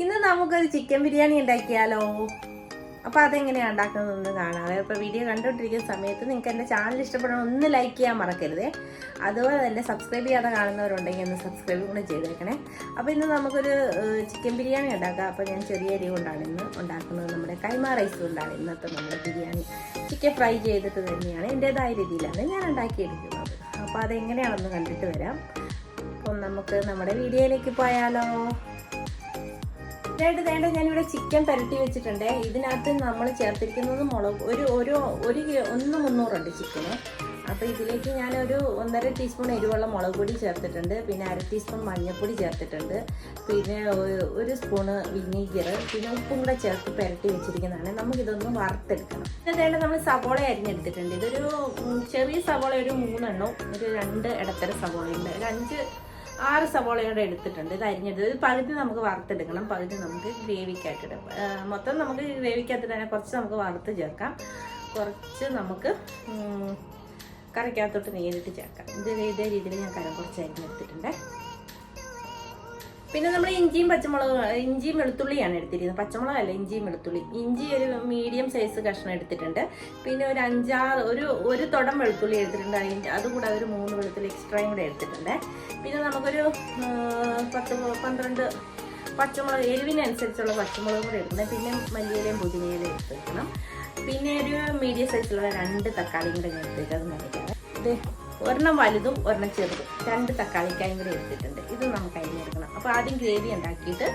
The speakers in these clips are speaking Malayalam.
ഇന്ന് നമുക്കൊരു ചിക്കൻ ബിരിയാണി ഉണ്ടാക്കിയാലോ? അപ്പോൾ അതെങ്ങനെയാണ് ഉണ്ടാക്കുന്നതെന്ന് കാണാതെ അപ്പോൾ വീഡിയോ കണ്ടുകൊണ്ടിരിക്കുന്ന സമയത്ത് നിങ്ങൾക്ക് എന്റെ ചാനൽ ഇഷ്ടപ്പെടണം ഒന്ന് ലൈക്ക് ചെയ്യാൻ മറക്കരുത്. അതുപോലെ തന്നെ സബ്സ്ക്രൈബ് ചെയ്യാതെ കാണുന്നവരുണ്ടെങ്കിൽ ഒന്ന് സബ്സ്ക്രൈബ് കൂടെ ചെയ്തേക്കണേ. അപ്പോൾ ഇന്ന് നമുക്കൊരു ചിക്കൻ ബിരിയാണി ഉണ്ടാക്കാം. അപ്പോൾ ഞാൻ ചെറിയ അരി കൊണ്ടാണ് ഇന്ന് ഉണ്ടാക്കുന്നത്. നമ്മുടെ കൈമ റൈസ് കൊണ്ടാണ് ഇന്നത്തെ നമ്മുടെ ബിരിയാണി. ചിക്കൻ ഫ്രൈ ചെയ്തിട്ട് തന്നെയാണ് എന്റേതായ രീതിയിലാണ് ഞാൻ ഉണ്ടാക്കിയെടുക്കുന്നത്. അപ്പോൾ അതെങ്ങനെയാണെന്ന് കണ്ടിട്ട് വരാം. അപ്പം നമുക്ക് നമ്മുടെ വീഡിയോയിലേക്ക് പോയാലോ? വേണ്ട വേണ്ട ഞാനിവിടെ ചിക്കൻ പുരട്ടി വെച്ചിട്ടുണ്ട്. ഇതിനകത്ത് നമ്മൾ ചേർത്തിരിക്കുന്നത് മുളക് ഒരു ഒരു ഒരു ഒന്ന് മുന്നൂറുണ്ട് ചിക്കന്. അപ്പോൾ ഇതിലേക്ക് ഞാനൊരു ഒന്നര ടീസ്പൂൺ എരിവുള്ള മുളക് പൊടി ചേർത്തിട്ടുണ്ട്. പിന്നെ അര ടീസ്പൂൺ മഞ്ഞൾപ്പൊടി ചേർത്തിട്ടുണ്ട്. പിന്നെ ഒരു സ്പൂണ് വിനീഗർ. പിന്നെ ഉപ്പും കൂടെ ചേർത്ത് പുരട്ടി വെച്ചിരിക്കുന്നതാണ്. നമുക്കിതൊന്ന് വറുത്തെടുക്കണം. പിന്നെ വേണ്ട നമ്മൾ സവോള അരിഞ്ഞെടുത്തിട്ടുണ്ട്. ഇതൊരു ചെറിയ സവോള ഒരു മൂന്നെണ്ണവും ഒരു രണ്ട് ഇടത്തര സവോളയുണ്ട്. ഒരു അഞ്ച് ആറ് സവോളയോടെ എടുത്തിട്ടുണ്ട്. ഇത് അരിഞ്ഞെടുത്ത് ഇത് പകുതി നമുക്ക് വറുത്തെടുക്കണം. പകുതി നമുക്ക് ഗ്രേവിക്കായിട്ടിടാം മൊത്തം നമുക്ക് ഗ്രേവിക്കകത്തിട്ട് തന്നെ കുറച്ച് നമുക്ക് വറുത്ത് ചേർക്കാം. കുറച്ച് നമുക്ക് കറിക്കകത്തോട്ട് നേരിട്ട് ചേർക്കാം. ഇത് ഇതേ രീതിയിൽ ഞാൻ കരം കുറച്ച് അരിഞ്ഞെടുത്തിട്ടുണ്ട്. പിന്നെ നമ്മൾ ഇഞ്ചിയും പച്ചമുളക് ഇഞ്ചിയും വെളുത്തുള്ളിയാണ് എടുത്തിരിക്കുന്നത്. പച്ചമുളകല്ല ഇഞ്ചിയും വെളുത്തുള്ളി ഇഞ്ചി ഒരു മീഡിയം സൈസ് കഷ്ണം എടുത്തിട്ടുണ്ട്. പിന്നെ ഒരു അഞ്ചാറ് ഒരു ഒരു തുടം വെളുത്തുള്ളി എടുത്തിട്ടുണ്ട്. അതിന്റെ അതുകൂടാതെ ഒരു മൂന്ന് വെളുത്തുള്ളി എക്സ്ട്രായും കൂടെ എടുത്തിട്ടുണ്ട്. പിന്നെ നമുക്കൊരു പത്ത് പന്ത്രണ്ട് പച്ചമുളക് എരിവിനനുസരിച്ചുള്ള പച്ചമുളകും കൂടെ എടുക്കണം പിന്നെ മല്ലിയിലയും പുതിനയിലയും എടുത്ത് വെക്കണം പിന്നെ ഒരു മീഡിയം സൈസിലുള്ള രണ്ട് തക്കാളിയും കൂടെ ഞാൻ അത് നോക്കിയിട്ടുണ്ട് ഇത് ഒരെണ്ണം വലുതും ഒരെണ്ണം ചെറുതും. രണ്ട് തക്കാളിക്കായും കൂടി എടുത്തിട്ടുണ്ട്. ഇത് നമുക്ക് അരിഞ്ഞെടുക്കണം അപ്പോൾ ആദ്യം ഗ്രേവി ഉണ്ടാക്കിയിട്ട്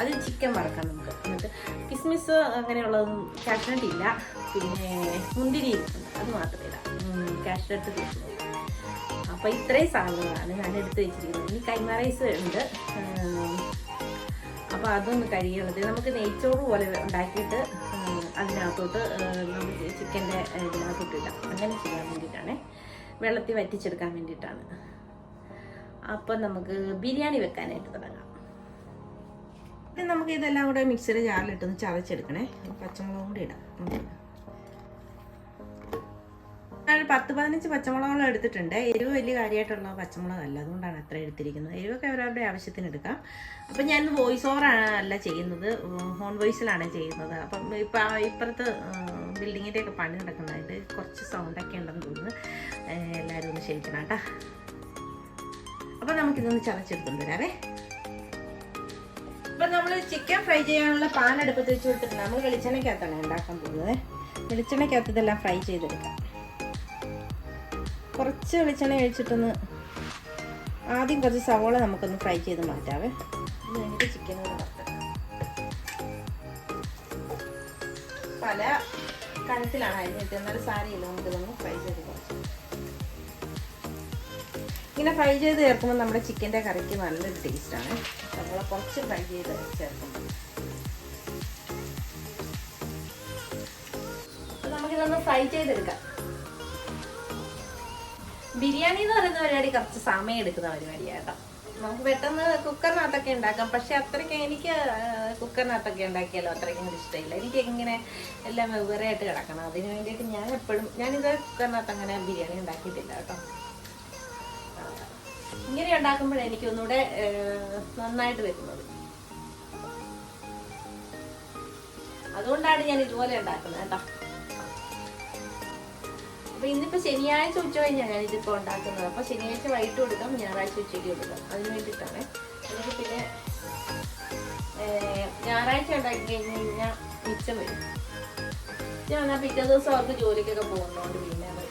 അത് ചിക്കൻ വറക്കാം നമുക്ക്. എന്നിട്ട് കിസ്മിസ് അങ്ങനെയുള്ളതൊന്നും കാഷ്നട്ട് ഇല്ല. പിന്നെ മുന്തിരി അത് മാത്രമേ കാഷ്നട്ട് കിട്ടുന്നത് അപ്പോൾ ഇത്രയും സാധനങ്ങളാണ് ഞാൻ എടുത്ത് വെച്ചിരിക്കുന്നത്. ഇനി കൈമ റൈസ് ഉണ്ട്. അപ്പോൾ അതൊന്ന് കഴിയുള്ളത് നമുക്ക് നെയ്ച്ചോറ് പോലെ ഉണ്ടാക്കിയിട്ട് അതിനകത്തോട്ട് നമുക്ക് ചിക്കന്റെ ഇതിനകത്തോട്ട് ഇടാം. അങ്ങനെ ചെയ്യാൻ വേണ്ടിയിട്ടാണ്. വെള്ളത്തിൽ വറ്റിച്ചെടുക്കാൻ വേണ്ടിയിട്ടാണ്. അപ്പം നമുക്ക് ബിരിയാണി വെക്കാനായിട്ട് തുടങ്ങാം. നമുക്ക് ഇതെല്ലാം കൂടെ മിക്സിയുടെ ജാറിലിട്ടൊന്ന് ചതച്ചെടുക്കണേ. പച്ചമുളകും കൂടി ഇടാം. ഞാൻ പത്ത് പതിനഞ്ച് പച്ചമുളകുകൾ എടുത്തിട്ടുണ്ട്. എരിവ് വലിയ കാര്യമായിട്ടുള്ള പച്ചമുളകല്ല. അതുകൊണ്ടാണ് അത്ര എടുത്തിരിക്കുന്നത്. എരിവൊക്കെ അവരവരുടെ ആവശ്യത്തിന് എടുക്കാം. അപ്പം ഞാൻ വോയിസ് ഓവർ അല്ല ചെയ്യുന്നത്. ഹോൺ വോയിസിലാണ് ചെയ്യുന്നത്. അപ്പം ഇപ്പം ഇപ്പുറത്ത് ബിൽഡിങ്ങിന്റെ ഒക്കെ പണി നടക്കുന്നതായിട്ട് കുറച്ച് സൗണ്ടൊക്കെ ഉണ്ടെന്ന് തോന്നുന്നു. എല്ലാവരും ഒന്ന് ക്ഷമിക്കണം കേട്ടോ. അപ്പം നമുക്കിതൊന്ന് ചതച്ചെടുത്തുകൊണ്ട് വരാവേ. ഇപ്പം നമ്മൾ ചിക്കൻ ഫ്രൈ ചെയ്യാനുള്ള പാൻ അടുപ്പത്ത് വെച്ച് കൊടുത്തിട്ട് നമ്മൾ വെളിച്ചെണ്ണയ്ക്കകത്താണ് ഉണ്ടാക്കാൻ പോകുന്നത്. വെളിച്ചെണ്ണയ്ക്കകത്ത് ഇതെല്ലാം ഫ്രൈ ചെയ്തെടുക്കാം. കുറച്ച് വെളിച്ചെണ്ണ കഴിച്ചിട്ടൊന്ന് ആദ്യം കുറച്ച് സവോള നമുക്കൊന്ന് ഫ്രൈ ചെയ്ത് മാറ്റാവേ. ചിക്കൻ പല കനത്തിലാണ് അരിഞ്ഞിട്ട് എന്നാലും സാരിയില്ല നമുക്കിതൊന്ന് ഫ്രൈ ചെയ്ത് ഇങ്ങനെ ഫ്രൈ ചെയ്ത് ചേർക്കുമ്പോൾ നമ്മുടെ ചിക്കന്റെ കറിക്ക് നല്ലൊരു ടേസ്റ്റാണ് നമ്മൾ കുറച്ച് ഫ്രൈ ചെയ്ത് ചേർക്കുമ്പോൾ. നമുക്കിതൊന്ന് ഫ്രൈ ചെയ്തെടുക്കാം. ബിരിയാണി എന്ന് പറയുന്ന പരിപാടി കുറച്ച് സമയം എടുക്കുന്ന പരിപാടിയാണ് കേട്ടോ. നമുക്ക് പെട്ടെന്ന് കുക്കറിനകത്തൊക്കെ ഉണ്ടാക്കാം. പക്ഷെ അത്രയ്ക്ക് എനിക്ക് കുക്കറിനകത്തൊക്കെ ഉണ്ടാക്കിയാലോ? അത്രയ്ക്കും ഇഷ്ടമില്ല. എനിക്ക് ഇങ്ങനെ എല്ലാം വെവ്വേറെ ആയിട്ട് കിടക്കണം. അതിന് വേണ്ടിയിട്ട് ഞാൻ എപ്പോഴും ഞാനിത് കുക്കറിനകത്ത് അങ്ങനെ ബിരിയാണി ഉണ്ടാക്കിയിട്ടില്ല കേട്ടോ. ഇങ്ങനെ ഉണ്ടാക്കുമ്പോഴേ എനിക്ക് ഒന്നുകൂടെ നന്നായിട്ട് വരുന്നത്. അതുകൊണ്ടാണ് ഞാൻ ഇതുപോലെ ഉണ്ടാക്കുന്നത് കേട്ടോ. അപ്പൊ ഇന്നിപ്പോ ശനിയാഴ്ച ഉച്ച കഴിഞ്ഞാണ് ഞാൻ ഇതിപ്പോ ഉണ്ടാക്കുന്നത്. അപ്പൊ ശനിയാഴ്ച വൈകിട്ട് കൊടുക്കാം ഞായറാഴ്ച ഉച്ചയ്ക്ക് കൊടുക്കാം. അതിന് വേണ്ടിയിട്ടാണ്. എനിക്ക് പിന്നെ ഞായറാഴ്ച ഉണ്ടാക്കി കഴിഞ്ഞ് കഴിഞ്ഞാൽ മിച്ചം വരും. ഞാൻ പിറ്റേ ദിവസം അവർക്ക് ജോലിക്കൊക്കെ പോകുന്നതുകൊണ്ട് പിന്നെ അത്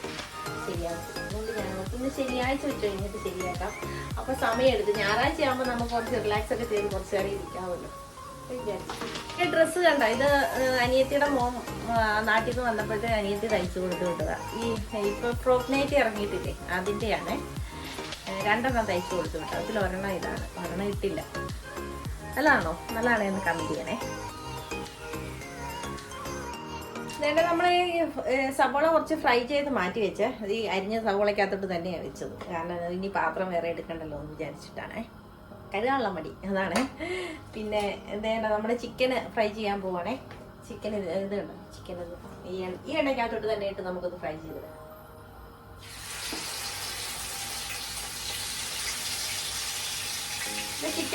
ശരിയാക്കും. അതുകൊണ്ട് ഇന്ന് ശനിയാഴ്ച വെച്ച് കഴിഞ്ഞിട്ട് ശരിയാക്കാം. അപ്പൊ സമയം എടുത്ത് ഞായറാഴ്ച ആകുമ്പോൾ നമുക്ക് കുറച്ച് റിലാക്സ് ഒക്കെ ചെയ്ത് കുറച്ച് നേരം ഇരിക്കാമല്ലോ. ഈ ഡ്രസ്സ് കണ്ട ഇത് അനിയത്തിയുടെ ആ, നാട്ടിൽ നിന്ന് വന്നപ്പോഴത്തെ അനിയത്തി തയ്ച്ചു കൊടുത്തു വിട്ടതാ. ഈ ഇപ്പൊ ഫ്രോക്ക് നൈറ്റ് ഇറങ്ങിയിട്ടില്ലേ? അതിന്റെയാണ് രണ്ടെണ്ണം തയ്ച്ചു കൊടുത്തു വിട്ടു അതിൽ ഒരെണ്ണം ഇതാണ്. ഒരെണ്ണം ഇട്ടില്ല. നല്ലതാണോ? നല്ലതാണോ എന്ന് കമന്റ് ചെയ്യണേ. നേരെ നമ്മൾ ഈ സവോള കുറച്ച് ഫ്രൈ ചെയ്ത് മാറ്റി വെച്ച് ഈ അരിഞ്ഞ സവോളയ്ക്കകത്തോട്ട് തന്നെയാണ് വെച്ചത്. കാരണം ഇനി പാത്രം വേറെ എടുക്കണ്ടല്ലോ എന്ന് വിചാരിച്ചിട്ടാണേ. കഴുകാനുള്ള മടി അതാണ്. പിന്നെ എന്താ നമ്മുടെ ചിക്കന് ഫ്രൈ ചെയ്യാൻ പോവാണേ. ചിക്കൻ ഇത് ഇതുണ്ട് ചിക്കൻ ഈ എണ്ണ ഈ എണ്ണയ്ക്കകത്തോട്ട് തന്നെ ഇട്ട് നമുക്കത് ഫ്രൈ ചെയ്തിടാം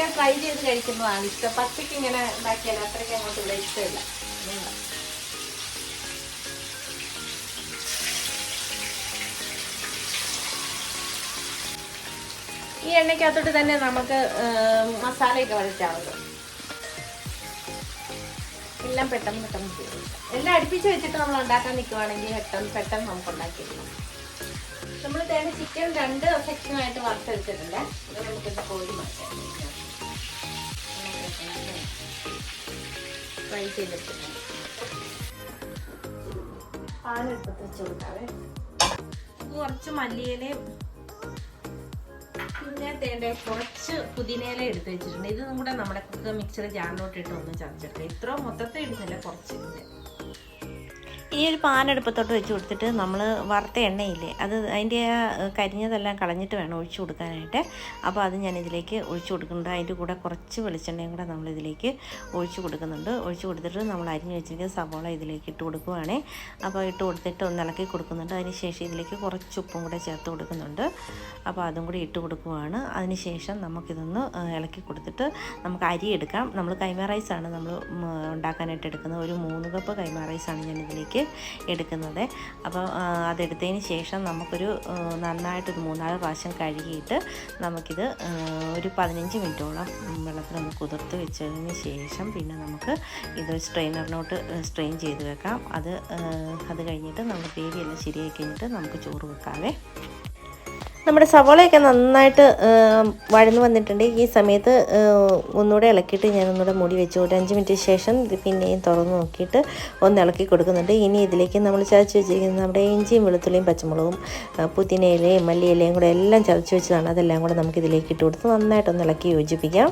ചിക്കൻ ഫ്രൈ ചെയ്ത് കഴിക്കുന്നതാണ് ഇഷ്ടം. പച്ചയ്ക്ക് ഇങ്ങനെ ഉണ്ടാക്കിയാൽ അത്രയ്ക്ക് അങ്ങോട്ട് ഇവിടെ ഇഷ്ടമില്ല. ഈ എണ്ണയ്ക്കകത്തോട്ട് തന്നെ നമുക്ക് മസാലയൊക്കെ വരച്ചാവുന്നത് എല്ലാം പെട്ടെന്ന് പെട്ടെന്ന് ചെയ്യും. എല്ലാം അടുപ്പിച്ച് വെച്ചിട്ട് നമ്മൾ ഉണ്ടാക്കാൻ നിൽക്കുവാണെങ്കിൽ പെട്ടെന്ന് പെട്ടെന്ന് നമുക്ക് ഉണ്ടാക്കിയെടുക്കാം. നമ്മൾ തേങ്ങ ചിക്കൻ രണ്ട് സെക്ഷനായിട്ട് വറുത്തെടുത്തിട്ടുണ്ട്. നമുക്ക് കോഴി മാറ്റാം. ഫ്രൈ ചെയ്തെടുക്കും കുറച്ച് മല്ലിയിലയും പിന്നെ തേണ്ട കുറച്ച് പുതിനയില എടുത്ത് വെച്ചിട്ടുണ്ട്. ഇത് കൂടെ നമ്മുടെ കുക്ക് മിക്സർ ജാറിലോട്ട് ഇട്ട് ഒന്ന് ചതച്ചെടുക്കുക ഇത്രയും മൊത്തത്തിൽ ഇടുന്നില്ല കുറച്ചിട്ടുണ്ട് ഈ ഒരു പാനെടുപ്പത്തോട്ട് വെച്ച് കൊടുത്തിട്ട് നമ്മൾ വറുത്ത എണ്ണയില്ലേ അത് അതിന്റെ ആ കരിഞ്ഞതെല്ലാം കളഞ്ഞിട്ട് വേണം ഒഴിച്ചു കൊടുക്കാനായിട്ട്. അപ്പോൾ അത് ഞാൻ ഇതിലേക്ക് ഒഴിച്ചു കൊടുക്കുന്നുണ്ട്. അതിന്റെ കൂടെ കുറച്ച് വെളിച്ചെണ്ണയും കൂടെ നമ്മൾ ഇതിലേക്ക് ഒഴിച്ചു കൊടുക്കുന്നുണ്ട്. ഒഴിച്ചു കൊടുത്തിട്ട് നമ്മൾ അരിഞ്ഞു വെച്ചിരിക്കുന്ന സവോള ഇതിലേക്ക് ഇട്ട് കൊടുക്കുവാണേ. അപ്പോൾ ഇട്ട് കൊടുത്തിട്ട് ഒന്ന് ഇളക്കി കൊടുക്കുന്നുണ്ട്. അതിന് ശേഷം ഇതിലേക്ക് കുറച്ച് ഉപ്പും കൂടെ ചേർത്ത് കൊടുക്കുന്നുണ്ട്. അപ്പോൾ അതും കൂടി ഇട്ട് കൊടുക്കുവാണ്. അതിന് ശേഷം നമുക്കിതൊന്ന് ഇളക്കി കൊടുത്തിട്ട് നമുക്ക് അരി എടുക്കാം. നമ്മൾ കൈമ റൈസാണ് നമ്മൾ ഉണ്ടാക്കാനായിട്ട് എടുക്കുന്നത്. ഒരു മൂന്ന് കപ്പ് കൈമ റൈസാണ് ഞാൻ ഇതിലേക്ക് എടുക്കുന്നത്. അപ്പോൾ അതെടുത്തതിന് ശേഷം നമുക്കൊരു നന്നായിട്ട് നന്നായിട്ടൊരു മൂന്നാൽ പ്രാവശ്യം കഴുകിയിട്ട് നമുക്കിത് ഒരു പതിനഞ്ച് മിനിറ്റോളം വെള്ളത്തിൽ ഒന്ന് കുതിർത്ത് വെച്ചതിന് ശേഷം പിന്നെ നമുക്ക് ഇത് സ്ട്രെയിനറിനോട്ട് സ്ട്രെയിൻ ചെയ്ത് വെക്കാം. അത് അത് കഴിഞ്ഞിട്ട് നമ്മൾ പേരിയെല്ലാം ശരിയായി കഴിഞ്ഞിട്ട് നമുക്ക് ചോറ് വെക്കാവേ. നമ്മുടെ സവോളയൊക്കെ നന്നായിട്ട് വഴന്നു വന്നിട്ടുണ്ട്. ഈ സമയത്ത് ഒന്നുകൂടെ ഇളക്കിയിട്ട് ഞാൻ ഒന്നുകൂടെ മുടി വെച്ചു. ഒരു അഞ്ച് മിനിറ്റ് ശേഷം പിന്നെയും തുറന്ന് നോക്കിയിട്ട് ഒന്ന് ഇളക്കി കൊടുക്കുന്നുണ്ട്. ഇനി ഇതിലേക്ക് നമ്മൾ ചതച്ച് വെച്ചിരിക്കുന്നത് നമ്മുടെ ഇഞ്ചിയും വെളുത്തുള്ളിയും പച്ചമുളകും പുതിനയിലയും മല്ലിയിലയും കൂടെ എല്ലാം ചതച്ച് വെച്ചതാണ്. അതെല്ലാം കൂടെ നമുക്ക് ഇതിലേക്ക് ഇട്ട് കൊടുത്ത് നന്നായിട്ടൊന്ന് ഇളക്കി യോജിപ്പിക്കാം.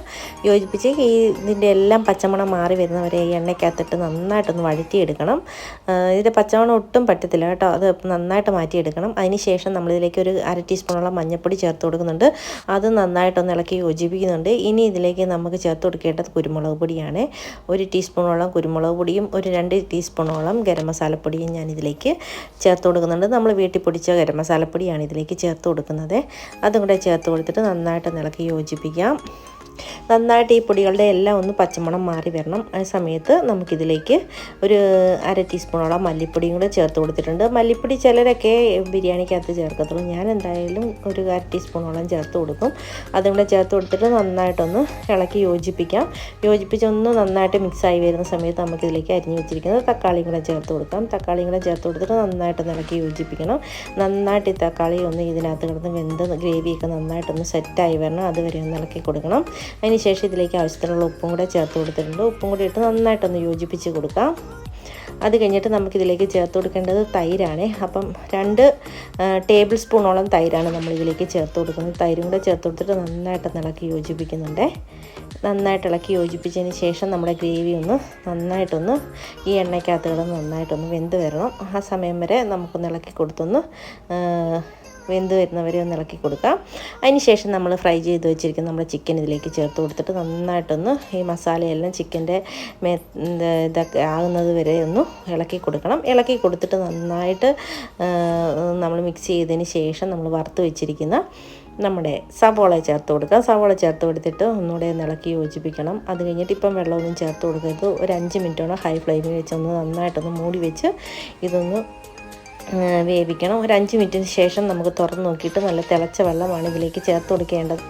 യോജിപ്പിച്ച് ഈ ഇതിന്റെ എല്ലാം പച്ചമണം മാറി വരുന്നവരെ ഈ എണ്ണയ്ക്കകത്തിട്ട് നന്നായിട്ടൊന്ന് വഴറ്റിയെടുക്കണം. ഇതിന്റെ പച്ചമണം ഒട്ടും പറ്റത്തില്ല കേട്ടോ. അത് നന്നായിട്ട് മാറ്റിയെടുക്കണം. അതിന് ശേഷം നമ്മളിതിലേക്ക് ഒരു അര ടീസ്പൂണോളം മഞ്ഞൾപ്പൊടി ചേർത്ത് കൊടുക്കുന്നുണ്ട്. അത് നന്നായിട്ടൊന്ന് ഇളക്കി യോജിപ്പിക്കുന്നുണ്ട്. ഇനി ഇതിലേക്ക് നമുക്ക് ചേർത്ത് കൊടുക്കേണ്ടത് കുരുമുളക് പൊടിയാണ്. ഒരു ടീസ്പൂണോളം കുരുമുളക് പൊടിയും ഒരു രണ്ട് ടീസ്പൂണോളം ഗരം മസാലപ്പൊടിയും ഞാൻ ഇതിലേക്ക് ചേർത്ത് കൊടുക്കുന്നുണ്ട്. നമ്മൾ വീട്ടിൽ പൊടിച്ച ഗരം മസാലപ്പൊടിയാണ് ഇതിലേക്ക് ചേർത്ത് കൊടുക്കുന്നത്. അതും കൂടെ ചേർത്ത് കൊടുത്തിട്ട് നന്നായിട്ടൊന്ന് ഇളക്കി യോജിപ്പിക്കാം. നന്നായിട്ട് ഈ പൊടികളുടെ എല്ലാം ഒന്ന് പച്ചമണം മാറി വരണം. ആ സമയത്ത് നമുക്കിതിലേക്ക് ഒരു അര ടീസ്പൂണോളം മല്ലിപ്പൊടിയും കൂടെ ചേർത്ത് കൊടുത്തിട്ടുണ്ട്. മല്ലിപ്പൊടി ചിലരൊക്കെ ബിരിയാണിക്കകത്ത് ചേർക്കത്തുള്ളൂ. ഞാൻ എന്തായാലും ഒരു അര ടീസ്പൂണോളം ചേർത്ത് കൊടുക്കും. അതും കൂടെ ചേർത്ത് കൊടുത്തിട്ട് നന്നായിട്ടൊന്ന് ഇളക്കി യോജിപ്പിക്കാം. യോജിപ്പിച്ചൊന്ന് നന്നായിട്ട് മിക്സായി വരുന്ന സമയത്ത് നമുക്കിതിലേക്ക് അരിഞ്ഞ് വെച്ചിരിക്കുന്നത് തക്കാളിയും കൂടെ ചേർത്ത് കൊടുക്കാം. തക്കാളിയും കൂടെ ചേർത്ത് കൊടുത്തിട്ട് നന്നായിട്ടൊന്ന് ഇളക്കി യോജിപ്പിക്കണം. നന്നായിട്ട് ഈ തക്കാളി ഒന്ന് ഇതിനകത്ത് കിടന്ന് വെന്ത് ഗ്രേവിയൊക്കെ നന്നായിട്ടൊന്ന് സെറ്റായി വരണം. അതുവരെ ഒന്ന് ഇളക്കി കൊടുക്കണം. അതിന് ശേഷം ഇതിലേക്ക് ആവശ്യത്തിനുള്ള ഉപ്പും കൂടെ ചേർത്ത് കൊടുത്തിട്ടുണ്ട്. ഉപ്പും കൂടി ഇട്ട് നന്നായിട്ടൊന്ന് യോജിപ്പിച്ച് കൊടുക്കാം. അത് കഴിഞ്ഞിട്ട് നമുക്കിതിലേക്ക് ചേർത്ത് കൊടുക്കേണ്ടത് തൈരാണ്. അപ്പം രണ്ട് ടേബിൾ സ്പൂണോളം തൈരാണ് നമ്മൾ ഇതിലേക്ക് ചേർത്ത് കൊടുക്കുന്നത്. തൈരും കൂടെ ചേർത്ത് കൊടുത്തിട്ട് നന്നായിട്ട് ഇളക്കി യോജിപ്പിക്കുന്നുണ്ട്. നന്നായിട്ട് ഇളക്കി യോജിപ്പിച്ചതിന് ശേഷം നമ്മുടെ ഗ്രേവി ഒന്ന് നന്നായിട്ടൊന്ന് ഈ എണ്ണയ്ക്കകത്ത് നന്നായിട്ടൊന്ന് വെന്ത് വരണം. ആ സമയം വരെ നമുക്കൊന്ന് ഇളക്കി കൊടുത്തൊന്ന് വെന്ത് വരുന്നവരെ ഒന്ന് ഇളക്കി കൊടുക്കാം. അതിന് ശേഷം നമ്മൾ ഫ്രൈ ചെയ്ത് വെച്ചിരിക്കുന്ന നമ്മുടെ ചിക്കൻ ഇതിലേക്ക് ചേർത്ത് കൊടുത്തിട്ട് നന്നായിട്ടൊന്ന് ഈ മസാലയെല്ലാം ചിക്കന്റെ മേ ഇത് ഇതൊക്കെ ആകുന്നത് വരെ ഒന്ന് ഇളക്കി കൊടുക്കണം. ഇളക്കി കൊടുത്തിട്ട് നന്നായിട്ട് നമ്മൾ മിക്സ് ചെയ്തതിന് ശേഷം നമ്മൾ വറുത്ത് വെച്ചിരിക്കുന്ന നമ്മുടെ സവോള ചേർത്ത് കൊടുക്കുക സവോള ചേർത്ത് കൊടുത്തിട്ട് ഒന്നുകൂടെ ഒന്ന് ഇളക്കി യോജിപ്പിക്കണം. അത് കഴിഞ്ഞിട്ട് ഇപ്പം വെള്ളമൊന്നും ചേർത്ത് കൊടുക്കരുത്. ഒരു അഞ്ച് മിനിറ്റോളം ഹൈ ഫ്ലെയിമിൽ വെച്ച് ഒന്ന് നന്നായിട്ടൊന്ന് മൂടി വെച്ച് ഇതൊന്ന് വേവിക്കണം. ഒരു അഞ്ച് മിനിറ്റിന് ശേഷം നമുക്ക് തുറന്ന് നോക്കിയിട്ട് നല്ല തിളച്ച വെള്ളമാണ് ഇതിലേക്ക് ചേർത്ത് കൊടുക്കേണ്ടത്.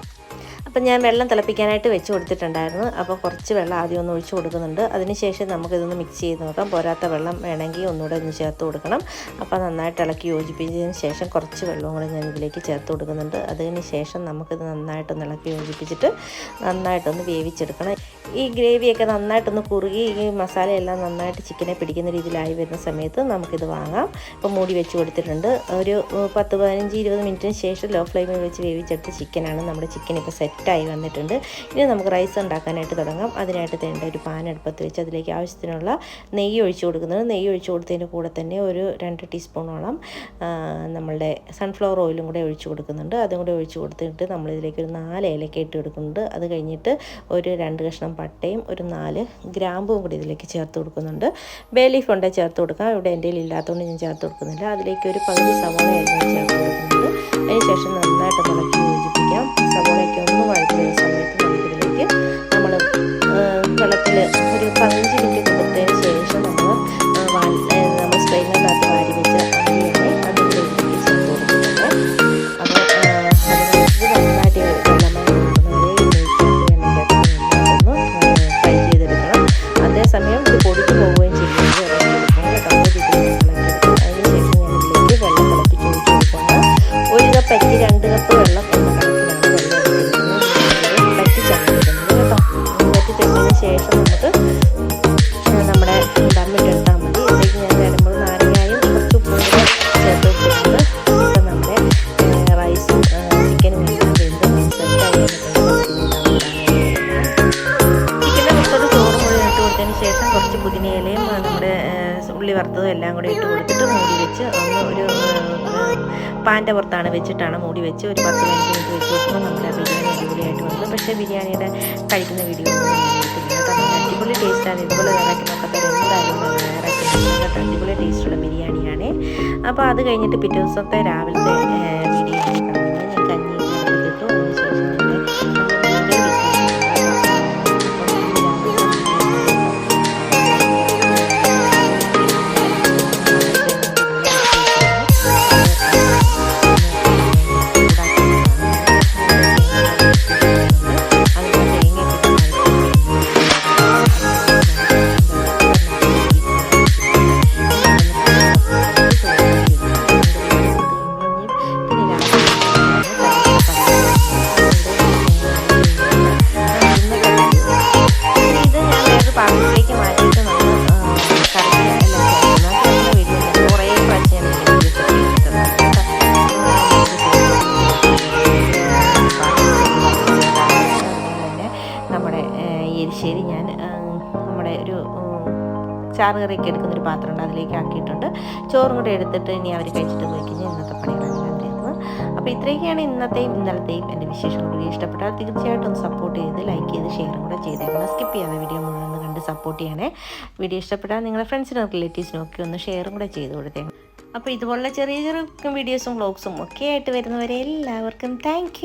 അപ്പം ഞാൻ വെള്ളം തിളപ്പിക്കാനായിട്ട് വെച്ച് കൊടുത്തിട്ടുണ്ടായിരുന്നു. അപ്പോൾ കുറച്ച് വെള്ളം ആദ്യം ഒന്ന് ഒഴിച്ച് കൊടുക്കുന്നുണ്ട്. അതിനുശേഷം നമുക്കിതൊന്ന് മിക്സ് ചെയ്ത് നോക്കാം. പോരാത്ത വെള്ളം വേണമെങ്കിൽ ഒന്നുകൂടെ ഒന്ന് ചേർത്ത് കൊടുക്കണം. അപ്പോൾ നന്നായിട്ട് ഇളക്കി യോജിപ്പിച്ചതിന് ശേഷം കുറച്ച് വെള്ളവും കൂടെ ഞാൻ ഇതിലേക്ക് ചേർത്ത് കൊടുക്കുന്നുണ്ട്. അതിന് ശേഷം നമുക്കിത് നന്നായിട്ടൊന്ന് ഇളക്കി യോജിപ്പിച്ചിട്ട് നന്നായിട്ടൊന്ന് വേവിച്ചെടുക്കണം. ഈ ഗ്രേവിയൊക്കെ നന്നായിട്ടൊന്ന് കുറുകി ഈ മസാലയെല്ലാം നന്നായിട്ട് ചിക്കനെ പിടിക്കുന്ന രീതിയിലായി വരുന്ന സമയത്ത് നമുക്കിത് വാങ്ങാം. ഇപ്പോൾ മൂടി വെച്ച് കൊടുത്തിട്ടുണ്ട്. ഒരു പത്ത് പതിനഞ്ച് ഇരുപത് മിനിറ്റിന് ശേഷം ലോ ഫ്ലെയിമിൽ വെച്ച് വേവിച്ചെടുത്ത ചിക്കനാണ് നമ്മുടെ ചിക്കൻ ഇപ്പോൾ സെറ്റായി വന്നിട്ടുണ്ട്. ഇനി നമുക്ക് റൈസ് ഉണ്ടാക്കാനായിട്ട് തുടങ്ങാം. അതിനായിട്ട് തേണ്ട ഒരു പാൻ അടുപ്പത്ത് വെച്ച് അതിലേക്ക് ആവശ്യത്തിനുള്ള നെയ്യ് ഒഴിച്ചു കൊടുക്കുന്നത്. നെയ്യ് ഒഴിച്ചു കൊടുത്തതിന്റെ കൂടെ തന്നെ ഒരു രണ്ട് ടീസ്പൂണോളം നമ്മളുടെ സൺഫ്ലവർ ഓയിലും കൂടെ ഒഴിച്ചു കൊടുക്കുന്നുണ്ട്. അതും കൂടെ ഒഴിച്ചു കൊടുത്തിട്ട് നമ്മളിതിലേക്ക് ഒരു നാല് ഏലക്ക ഇട്ട് കൊടുക്കുന്നുണ്ട്. അത് കഴിഞ്ഞിട്ട് ഒരു രണ്ട് കഷ്ണം പട്ടയും ഒരു നാല് ഗ്രാമ്പും കൂടി ഇതിലേക്ക് ചേർത്ത് കൊടുക്കുന്നുണ്ട്. ബേ ലീഫ് ഉണ്ടെങ്കിൽ ചേർത്ത് കൊടുക്കാം. ഇവിടെ എന്റെ ഇല്ലാത്തതുകൊണ്ട് ഞാൻ ചേർത്ത് കൊടുക്കുന്നില്ല. അതിലേക്ക് ഒരു പകുതി സവാള ചേർത്ത് കൊടുക്കുന്നുണ്ട്. അതിനുശേഷം നന്നായിട്ട് ഇളക്കി വഴറ്റിക്കാം സവോളയൊക്കെ ഒന്ന് വഴറ്റുന്ന സമയത്ത് നമുക്കിതിലേക്ക് നമ്മൾ വെള്ളത്തിൽ ഒരു പതിനഞ്ച് മിനിറ്റ് പാന്റെ പുറത്താണ് വെച്ചിട്ടാണ് മൂടി വെച്ച് ഒരു പത്ത് പതിനഞ്ച് മിനിറ്റ് വെച്ച് നോക്കുമ്പോൾ നമ്മുടെ ബിരിയാണി അടിപൊളിയായിട്ട് വന്നത് പക്ഷേ ബിരിയാണിയുടെ കഴിക്കുന്ന വീഡിയോ ഒന്നും അടിപൊളി ടേസ്റ്റാണ് ഇതുപോലെ വേറെ നോക്കാത്തവർ എന്തായാലും അടിപൊളി ടേസ്റ്റുള്ള ബിരിയാണിയാണ്. അപ്പോൾ അത് കഴിഞ്ഞിട്ട് പിറ്റേ ദിവസത്തെ രാവിലത്തെ ചാറ് കറിയൊക്കെ എടുക്കുന്നൊരു പാത്രമുണ്ട് അതിലേക്ക് ആക്കിയിട്ടുണ്ട്. ചോറും കൂടെ എടുത്തിട്ട് ഇനി അവർ കഴിച്ചിട്ട് പോയി കഴിഞ്ഞാൽ ഇന്നത്തെ പണികളെല്ലാം ചെയ്യുന്നത് അപ്പോൾ ഇത്രയൊക്കെയാണ് ഇന്നത്തെയും ഇന്നലത്തെയും എന്റെ വിശേഷം വീഡിയോ ഇഷ്ടപ്പെട്ടാൽ തീർച്ചയായിട്ടും സപ്പോർട്ട് ചെയ്ത് ലൈക്ക് ചെയ്ത് ഷെയറും കൂടെ ചെയ്തേക്കണം. സ്കിപ്പ് ചെയ്യാതെ വീഡിയോ മുഴുവൻ കണ്ട് സപ്പോർട്ട് ചെയ്യണേ. വീഡിയോ ഇഷ്ടപ്പെട്ടാൽ നിങ്ങളുടെ ഫ്രണ്ട്സിനും റിലേറ്റീവ്സിനും ഒക്കെ ഒന്ന് ഷെയറും കൂടെ ചെയ്ത് കൊടുത്തേക്കണം. അപ്പോൾ ഇതുപോലുള്ള ചെറിയ ചെറിയ വീഡിയോസും വ്ളോഗ്സും ഒക്കെ ആയിട്ട് വരുന്നവരെ എല്ലാവർക്കും താങ്ക്